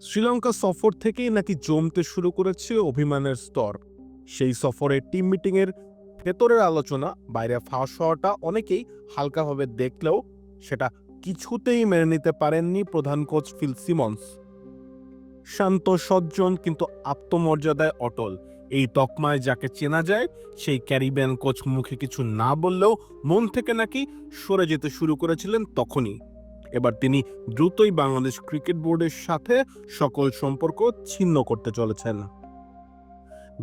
শ্রীলঙ্কা সফর থেকেই নাকি জমতে শুরু করেছে অভিমানের স্তর। সেই সফরে টিম মিটিংয়ের ভেতরের আলোচনা, বাইরে ফাঁস হওয়াটা অনেকেই হালকাভাবে দেখলেও সেটা কিছুতেই মেনে নিতে পারেননি প্রধান কোচ ফিল সিমন্স। শান্ত সজ্জন কিন্তু আত্মমর্যাদায় অটল। এই তকমায় যাকে চেনা যায়, সেই ক্যারিবিয়ান কোচ মুখে কিছু না বললেও মন থেকে নাকি সরে যেতে শুরু করেছিলেন তখনই। এবার তিনি দ্রুতই বাংলাদেশ ক্রিকেট বোর্ডের সাথে সকল সম্পর্ক ছিন্ন করতে চলেছেন।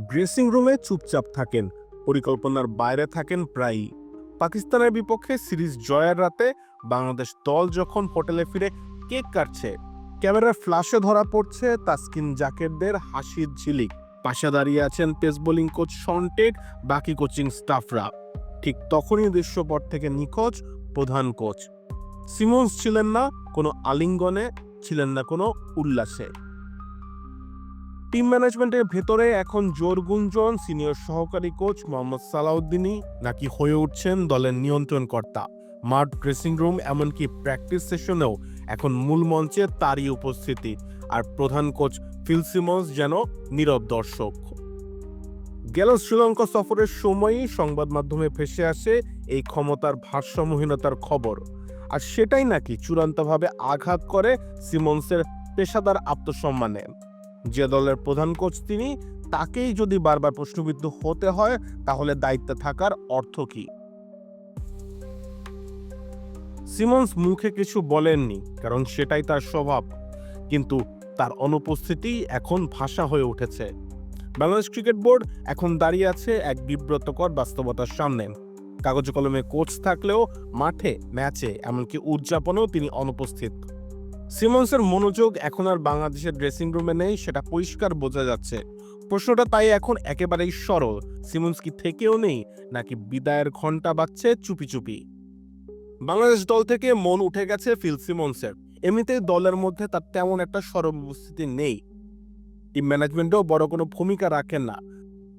ড্রেসিং রুমে চুপচাপ থাকেন, পরিকল্পনার বাইরে থাকেন প্রায়ই। পাকিস্তানের বিপক্ষে সিরিজ জয়ের রাতে বাংলাদেশ দল যখন হোটেলে ফিরে কেক কাটছে, ক্যামেরার ফ্ল্যাশে ধরা পড়ছে তাসকিন জাকেরদের হাসির ঝিলিক। পাশে দাঁড়িয়ে আছেন পেস বোলিং কোচ সন্টেক, বাকি কোচিং স্টাফরা। ঠিক তখনই দৃশ্যপট থেকে নিখোঁজ প্রধান কোচ। সিমন্স ছিলেন না কোনো আলিঙ্গনে, ছিলেন না কোনো উল্লাসে। টিম ম্যানেজমেন্টের ভেতরে এখন জোর গুঞ্জন, সিনিয়র সহকারী কোচ মোহাম্মদ সালাউদ্দিনই নাকি হয়ে উঠছেন দলের নিয়ন্ত্রণকর্তা। মাঠ ড্রেসিং রুম এমনকি প্র্যাকটিস সেশনেও এখন মূল মঞ্চে তারই উপস্থিতি। আর প্রধান কোচ ফিল সিমন্স যেন নীরব দর্শক। গেল শ্রীলঙ্কা সফরের সময়ই সংবাদ মাধ্যমে ভেসে আসে এই ক্ষমতার ভারসাম্যহীনতার খবর। আর সেটাই নাকি চূড়ান্তভাবে আঘাত করে সিমন্সের পেশাদার আত্মসম্মানে। যে দলের প্রধান কোচ তিনি, তাকেই যদি বারবার প্রশ্নবিদ্ধ হতে হয়, তাহলে দায়িত্বে থাকার অর্থ কি? সিমন্স মুখে কিছু বলেননি, কারণ সেটাই তার স্বভাব। কিন্তু তার অনুপস্থিতি এখন ভাষা হয়ে উঠেছে। বাংলাদেশ ক্রিকেট বোর্ড এখন দাঁড়িয়ে আছে এক বিব্রতকর বাস্তবতার সামনে। কাগজে কলমে কোচ থাকলেও মাঠে, ম্যাচে, এমনকি উদযাপনেও তিনি অনুপস্থিত। সিমন্সের মনোযোগ এখন আর বাংলাদেশের ড্রেসিং রুমে নেই, সেটা পরিষ্কার বোঝা যাচ্ছে। প্রশ্নটা তাই এখন একেবারেই সরল, সিমন্স কি থেকেও নেই, নাকি বিদায়ের ঘণ্টা বাজছে চুপি চুপি? বাংলাদেশ দল থেকে মন উঠে গেছে ফিল সিমন্সের। এমনিতেই দলের মধ্যে তার তেমন একটা সরব উপস্থিতি নেই। টিম ম্যানেজমেন্টেও বড় কোনো ভূমিকা রাখেন না।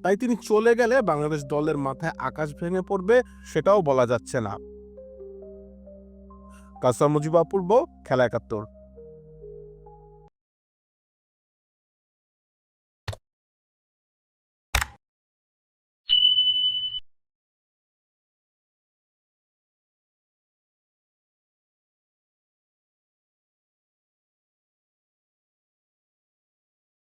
তাই তিনি চলে গেলে বাংলাদেশ দলের মাথায় আকাশ ভেঙে পড়বে, সেটাও বলা যাচ্ছে না। কাসার মুজিবা পূর্ব খেলা একাত্তর।